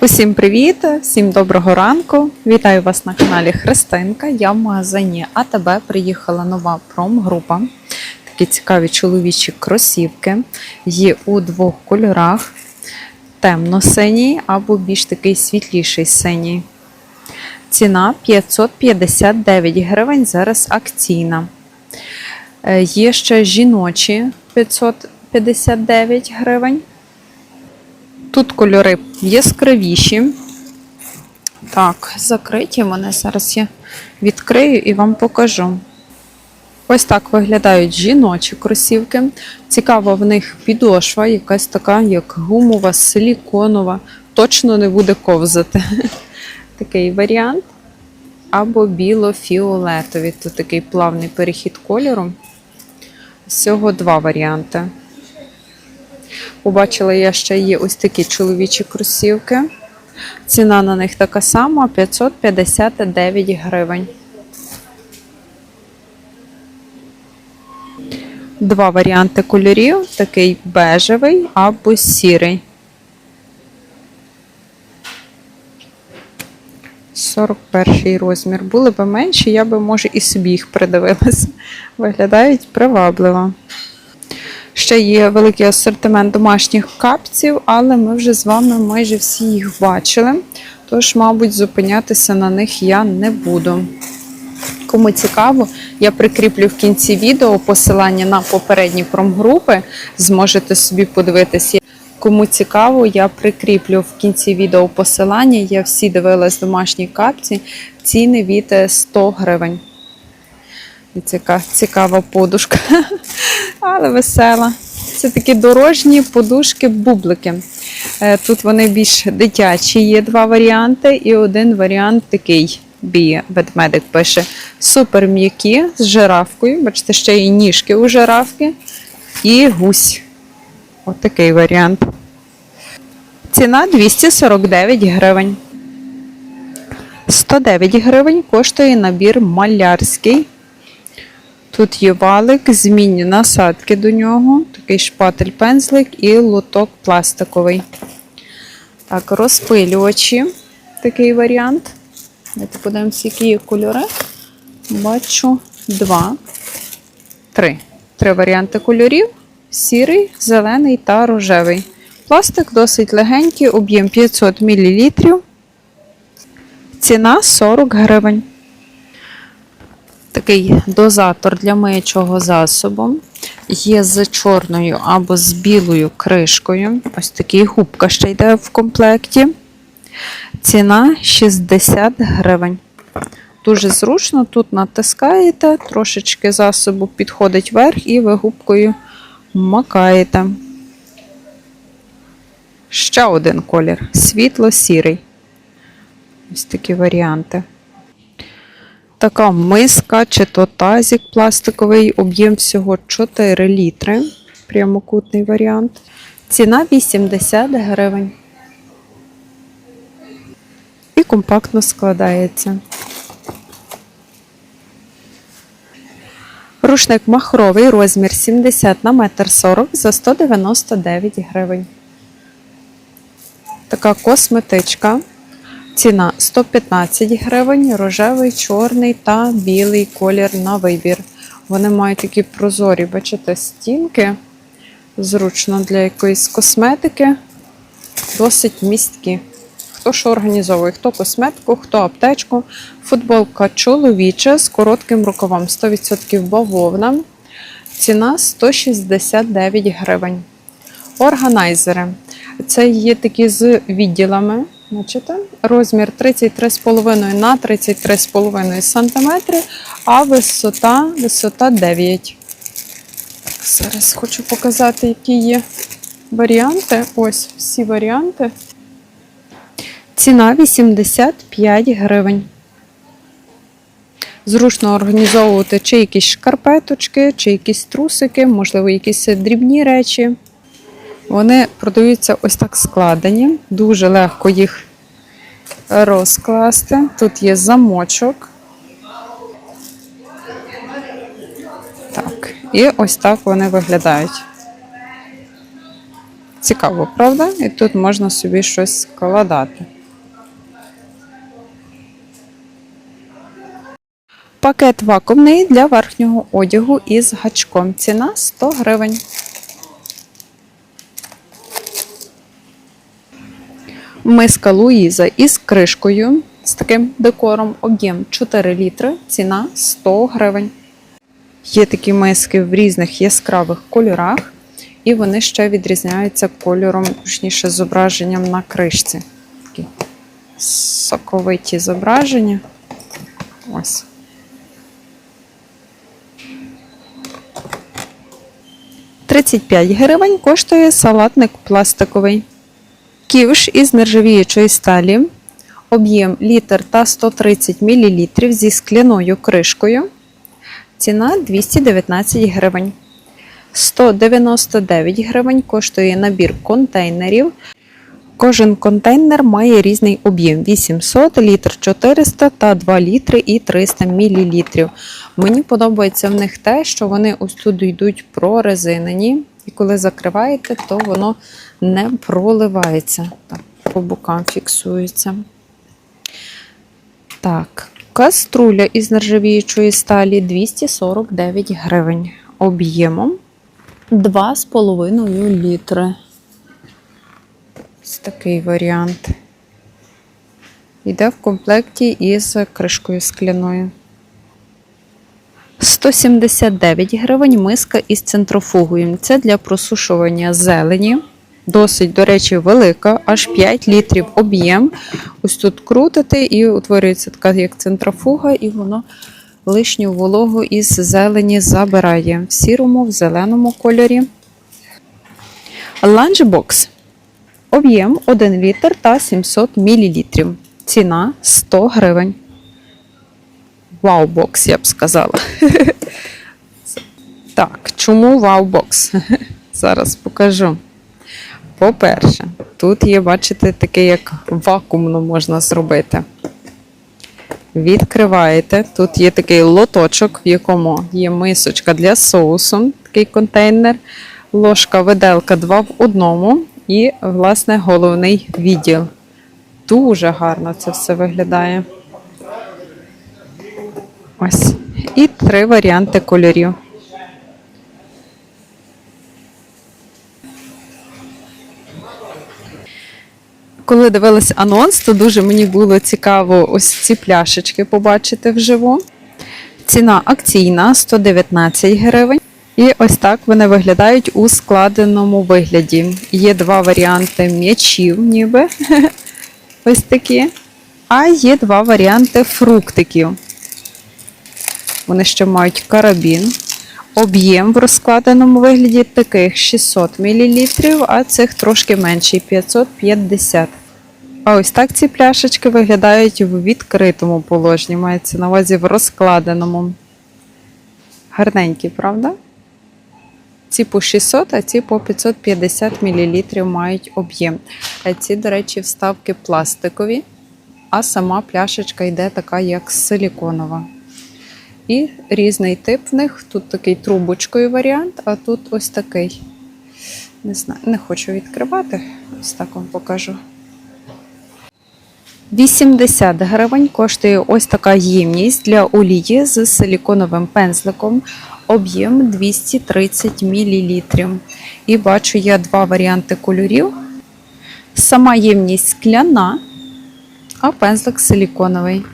Усім привіт! Всім доброго ранку! Вітаю вас на каналі Христинка. Я в магазині АТБ приїхала нова промгрупа. Такі цікаві чоловічі кросівки. Є у двох кольорах: темно-синій або більш такий світліший синій. Ціна 559 гривень, зараз акційна. Е, Є ще жіночі 559 гривень. Тут кольори яскравіші. Так, закриті вони. Зараз я відкрию і вам покажу. Ось так виглядають жіночі кросівки. Цікаво, в них підошва, якась така, як гумова, силіконова. Точно не буде ковзати. Такий варіант. Або біло-фіолетові. Тут такий плавний перехід кольору. Всього два варіанти. Побачила я ще є ось такі чоловічі кросівки. Ціна на них така сама 559 гривень. Два варіанти кольорів: такий бежевий або сірий. 41 розмір. Були б менші, я би, може, і собі їх придивилася. Виглядають привабливо. Ще є великий асортимент домашніх капців, але ми вже з вами майже всі їх бачили. Тож, мабуть, зупинятися на них я не буду. Кому цікаво, я прикріплю в кінці відео посилання на попередні промгрупи. Зможете собі подивитися. Кому цікаво, я прикріплю в кінці відео посилання. Я всі дивилась домашні капці. Ціни від 100 гривень. Яка цікава подушка, але весела. Це такі дорожні подушки-бублики. Е, Тут вони більш дитячі, є два варіанти, і один варіант такий. Бі ведмедик пише. Супер м'які з жирафкою. Бачите, ще і ніжки у жирафки. І гусь. Отакий варіант. Ціна 249 гривень. 109 гривень коштує набір малярський. Тут є валик, змінні насадки до нього, такий шпатель пензлик і лоток пластиковий. Так, розпилювачі, такий варіант. Давайте подивимося, які є кольори. Бачу два, три. Три варіанти кольорів: сірий, зелений та рожевий. Пластик досить легенький, об'єм 500 мл. Ціна 40 гривень. Такий дозатор для миючого засобу. Є з чорною або з білою кришкою. Ось такий губка ще йде в комплекті. Ціна 60 гривень. Дуже зручно, тут натискаєте, трошечки засобу підходить вверх і ви губкою макаєте. Ще один колір світло-сірий. Ось такі варіанти. Така миска чи то тазик пластиковий, об'єм всього 4 літри. Прямокутний варіант. Ціна 80 гривень. І компактно складається. Рушник махровий, розмір 70 на 1,40 м за 199 гривень. Така косметичка. Ціна 115 гривень, рожевий, чорний та білий колір на вибір. Вони мають такі прозорі, бачите, стінки. Зручно для якоїсь косметики. Досить місткі. Хто що організовує, хто косметику, хто аптечку. Футболка чоловіча з коротким рукавом 100% бавовна. Ціна 169 гривень. Органайзери. Це є такі з відділами. Бачите? Розмір 33,5 на 33,5 см, а висота, висота 9. Зараз хочу показати, які є варіанти. Ось всі варіанти. Ціна 85 гривень. Зручно організовувати чи якісь шкарпеточки, чи якісь трусики, можливо, якісь дрібні речі. Вони продаються ось так складені. Дуже легко їх розкласти. Тут є замочок. Так, і ось так вони виглядають. Цікаво, правда? І тут можна собі щось складати. Пакет вакуумний для верхнього одягу із гачком. Ціна 100 гривень. Миска Луїза із кришкою з таким декором. Об'єм 4 літри, ціна 100 гривень. Є такі миски в різних яскравих кольорах, і вони ще відрізняються кольором, точніше, зображенням на кришці. Такі соковиті зображення. Ось. «35 гривень коштує салатник пластиковий. Ківш із нержавіючої сталі. Об'єм літр та 130 мл зі скляною кришкою. Ціна 219 гривень. 199 гривень коштує набір контейнерів. Кожен контейнер має різний об'єм: 800, літр 400 та 2 літри і 300 мл. Мені подобається в них те, що вони ось тут йдуть прорезинені, і коли закриваєте, то воно не проливається. Так, по бокам фіксується. Так, каструля із нержавіючої сталі 249 гривень. Об'ємом 2,5 літри. Ось такий варіант. Йде в комплекті із кришкою скляною. 179 гривень миска із центрофугою. Це для просушування зелені. Досить, до речі, велика, аж 5 літрів об'єм. Ось тут крутите і утворюється така як центрофуга, і воно лишню вологу із зелені забирає в сірому, в зеленому кольорі. Ланчбокс. Об'єм 1 літр та 700 мл. Ціна 100 гривень. Вау-бокс, я б сказала. Так, чому вау-бокс? Зараз покажу. По-перше, тут є, бачите, таке, як вакуумно можна зробити. Відкриваєте. Тут є такий лоточок, в якому є мисочка для соусу, такий контейнер, ложка, виделка 2 в одному і, власне, головний відділ. Дуже гарно це все виглядає. Ось. І три варіанти кольорів. Коли дивилась анонс, то дуже мені було цікаво ось ці пляшечки побачити вживу. Ціна акційна 119 гривень. І ось так вони виглядають у складеному вигляді. Є два варіанти м'ячів, ніби ось такі. А є два варіанти фруктиків. Вони ще мають карабін. Об'єм в розкладеному вигляді таких 600 мл, а цих трошки менший 550 А ось так ці пляшечки виглядають в відкритому положенні. Мається на увазі в розкладеному. Гарненькі, правда? Ці по 600, а ці по 550 мл мають об'єм. А ці, до речі, вставки пластикові, а сама пляшечка йде така, як силіконова. І різний тип в них. Тут такий трубочкою варіант, а тут ось такий. Не знаю, не хочу відкривати. Ось так вам покажу. 80 гривень коштує ось така ємність для олії з силіконовим пензликом. Об'єм 230 мл. І бачу я два варіанти кольорів. Сама ємність скляна, а пензлик силіконовий.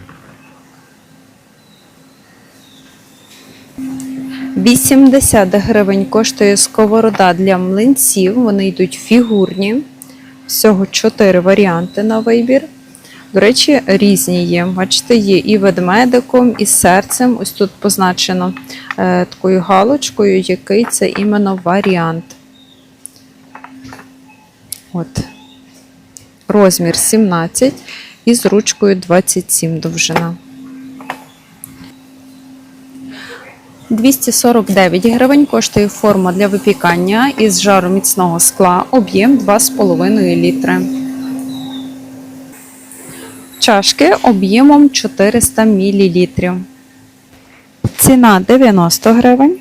80 гривень коштує сковорода для млинців. Вони йдуть фігурні. Всього 4 варіанти на вибір. До речі, різні є. Бачите, є і ведмедиком, і серцем. Ось тут позначено е, такою галочкою, який це іменно варіант. От. Розмір 17 і з ручкою 27 довжина. 249 гривень коштує форма для випікання із жароміцного скла, об'єм 2,5 літри. Чашки об'ємом 400 мл. Ціна 90 гривень.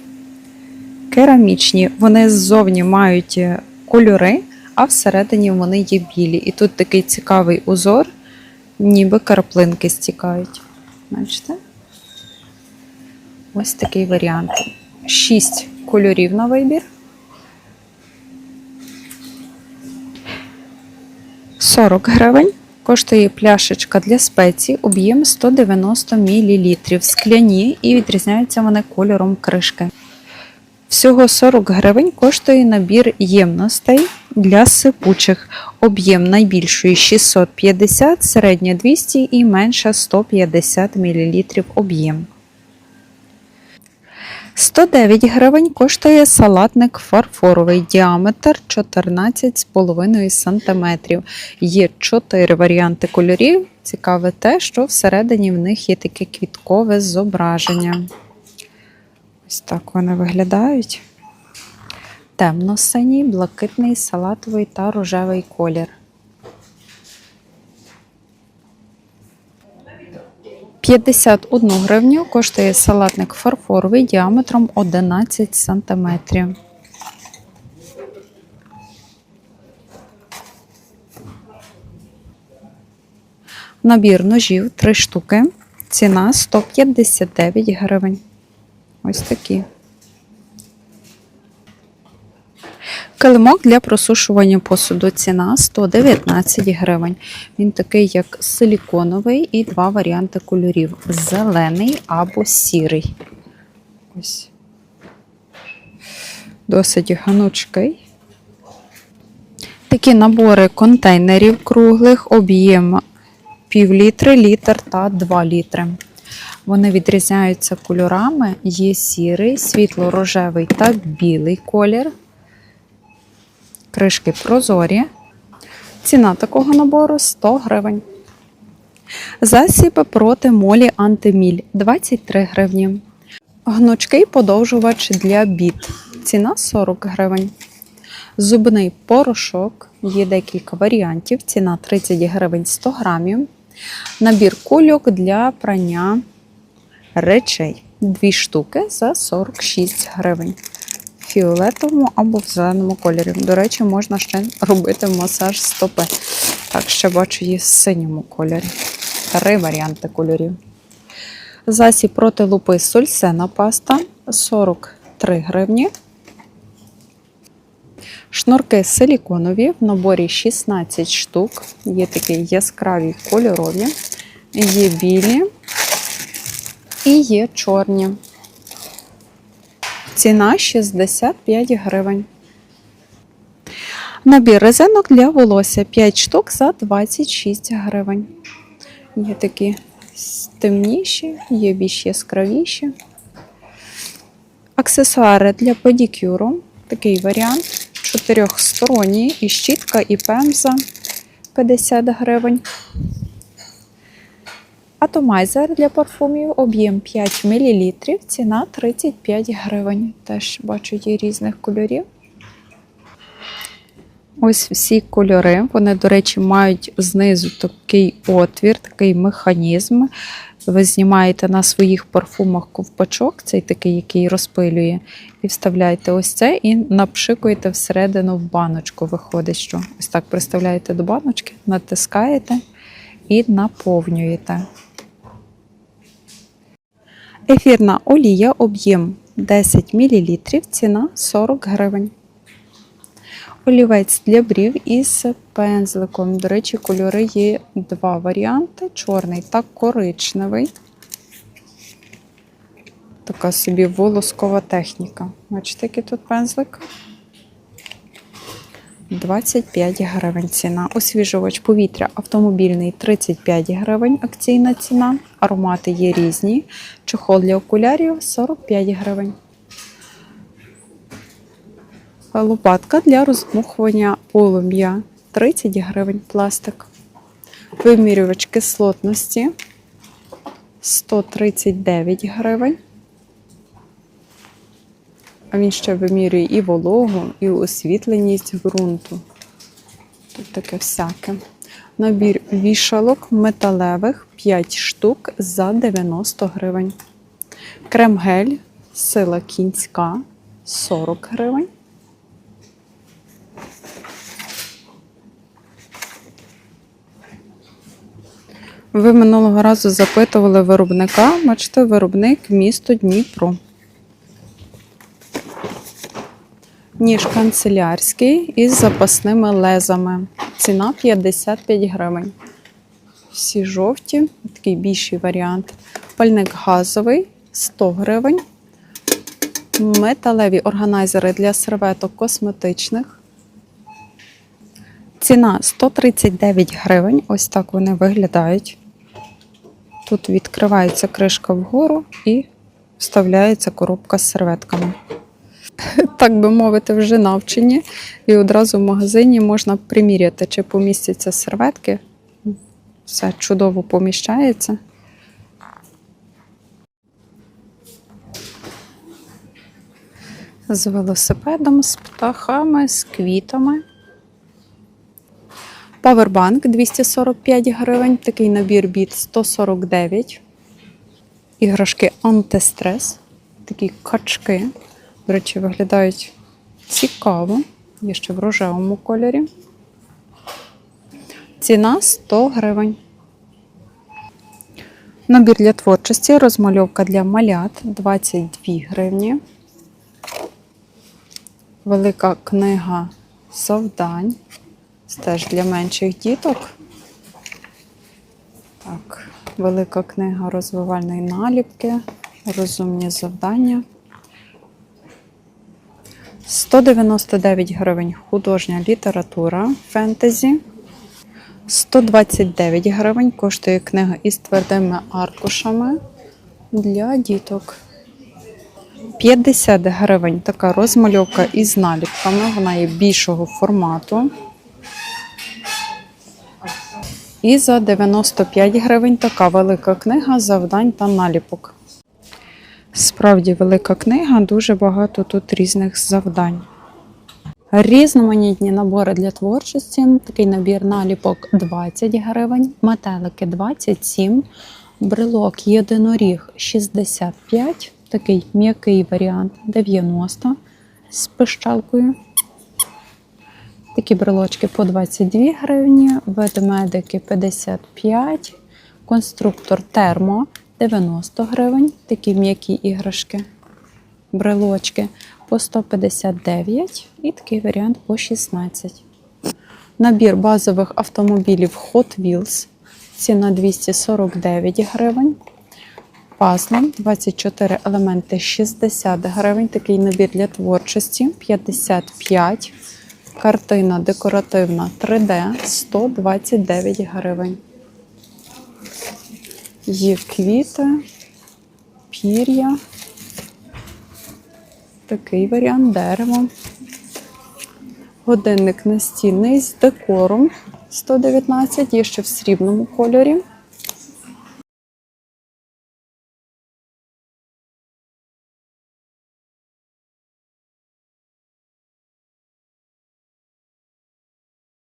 Керамічні. Вони ззовні мають кольори, а всередині вони є білі. І тут такий цікавий узор, ніби краплинки стікають. Бачите? Ось такий варіант. Шість кольорів на вибір. 40 гривень. Коштує пляшечка для спецій, об'єм 190 мл, скляні і відрізняються вони кольором кришки. Всього 40 гривень коштує набір ємностей для сипучих. Об'єм найбільшої 650, середня 200 і менша 150 мл об'єм. 109 гривень коштує салатник фарфоровий, діаметр 14,5 см. Є 4 варіанти кольорів. Цікаве те, що всередині в них є таке квіткове зображення. Ось так вони виглядають. Темно-синій, блакитний, салатовий та рожевий колір. 51 гривню коштує салатник фарфоровий діаметром 11 см. Набір ножів 3 штуки. Ціна 159 гривень. Ось такі. Килимок для просушування посуду. Ціна 119 гривень. Він такий, як силіконовий, і два варіанти кольорів: зелений або сірий. Ось. Досить ганучкий. Такі набори контейнерів круглих, об'єм пів літри, літр та 2 літри. Вони відрізняються кольорами: є сірий, світло-рожевий та білий колір. Кришки прозорі. Ціна такого набору 100 гривень. Засіб проти молі антиміль 23 гривні. Гнучкий подовжувач для біт. Ціна 40 гривень. Зубний порошок. Є декілька варіантів. Ціна 30 гривень 100 грамів. Набір кульок для прання речей. Дві штуки за 46 гривень. Фіолетовому або в зеленому кольорі. До речі, можна ще робити масаж стопи. Так, ще бачу її в синьому кольорі. Три варіанти кольорів. Засіб проти лупи сульсена паста 43 гривні. Шнурки силіконові в наборі 16 штук. Є такі яскраві кольорові, є білі і є чорні. Ціна 65 гривень. Набір резинок для волосся 5 штук за 26 гривень. Є такі темніші, є більш яскравіші. Аксесуари для педикюру. Такий варіант. Чотирьохсторонній і щітка, і пемза 50 гривень. Атомайзер для парфумів, об'єм 5 мл, ціна 35 гривень. Теж бачу є різних кольорів. Ось всі кольори. Вони, до речі, мають знизу такий отвір, такий механізм. Ви знімаєте на своїх парфумах ковпачок, цей такий, який розпилює, і вставляєте ось це і напшикуєте всередину в баночку. Виходить, що ось так приставляєте до баночки, натискаєте і наповнюєте. Ефірна олія, об'єм 10 мл, ціна 40 гривень. Олівець для брів із пензликом. До речі, кольори є два варіанти: чорний та коричневий. Така собі волоскова техніка. Бачите, який тут пензлик? 25 гривень ціна. Освіжувач повітря автомобільний 35 гривень акційна ціна. Аромати є різні. Чохол для окулярів 45 гривень. Лопатка для роздмухування полум'я 30 гривень пластик. Вимірювач кислотності 139 гривень а він ще вимірює і вологу, і освітленість ґрунту. Тут таке всяке. Набір вішалок металевих 5 штук за 90 гривень. Крем-гель сила кінська 40 гривень. Ви минулого разу запитували виробника, бачите, виробник місто Дніпро. Ніж канцелярський із запасними лезами. Ціна 55 гривень. Всі жовті, такий більший варіант. Пальник газовий 100 гривень. Металеві органайзери для серветок косметичних. Ціна 139 гривень. Ось так вони виглядають. Тут відкривається кришка вгору і вставляється коробка з серветками. Так би мовити, вже навчені. І одразу в магазині можна приміряти, чи помістяться серветки. Все чудово поміщається. З велосипедом, з птахами, з квітами. Павербанк 245 гривень, такий набір біт 149. Іграшки антистрес, такі качки. До речі, виглядають цікаво. Є ще в рожевому кольорі. Ціна 100 гривень. Набір для творчості, розмальовка для малят 22 гривні. Велика книга завдань. Це теж для менших діток. Так, велика книга розвивальної наліпки, розумні завдання. 199 гривень художня література фентезі. 129 гривень коштує книга із твердими аркушами для діток. 50 гривень така розмальовка із наліпками. Вона є більшого формату. І за 95 гривень така велика книга завдань та наліпок. Справді велика книга, дуже багато тут різних завдань. Різноманітні набори для творчості. Такий набір наліпок 20 гривень, метелики 27, брелок єдиноріг 65, такий м'який варіант 90 з пищалкою. Такі брелочки по 22 гривні, ведмедики 55, конструктор термо 90 гривень, такі м'які іграшки, брелочки по 159 і такий варіант по 16. Набір базових автомобілів Hot Wheels. Ціна 249 гривень. Пазли 24 елементи 60 гривень. Такий набір для творчості 55. Картина декоративна 3D 129 гривень. Є квіти, пір'я. Такий варіант дерево. Годинник настінний з декором 119, є ще в срібному кольорі.